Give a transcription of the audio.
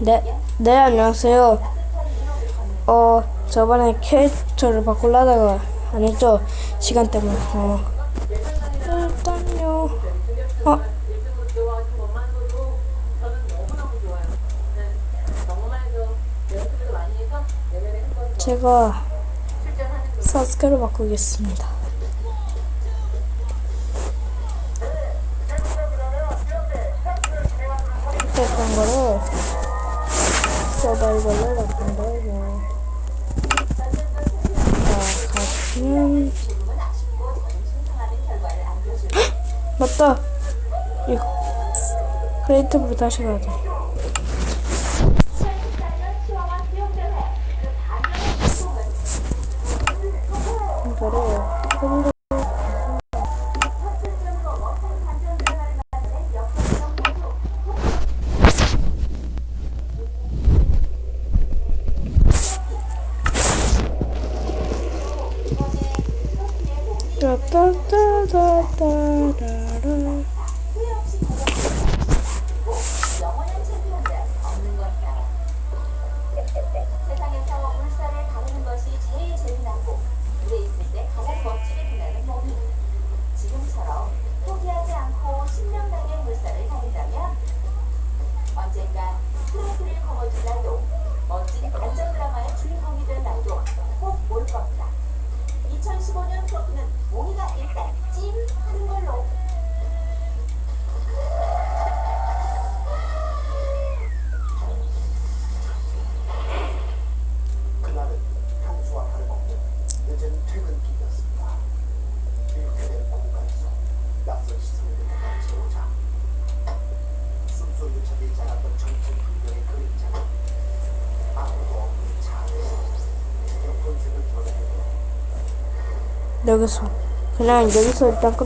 네, 네, 안녕하세요. 어, 저번에 캐릭터를 바꾸려다가 안 했죠? 시간 때문에. 어, 일단요. 어, 제가 사스케로 바꾸겠습니다. 서바이벌로 바꾼 거고. 자, 같은 맞다. 이거 크리에이티브로 다시 가야 돼. 이거를 가른다면 언젠간 트로피를 거머쥘 날도 멋진 드 Ferguson. General Jefferson, el tanque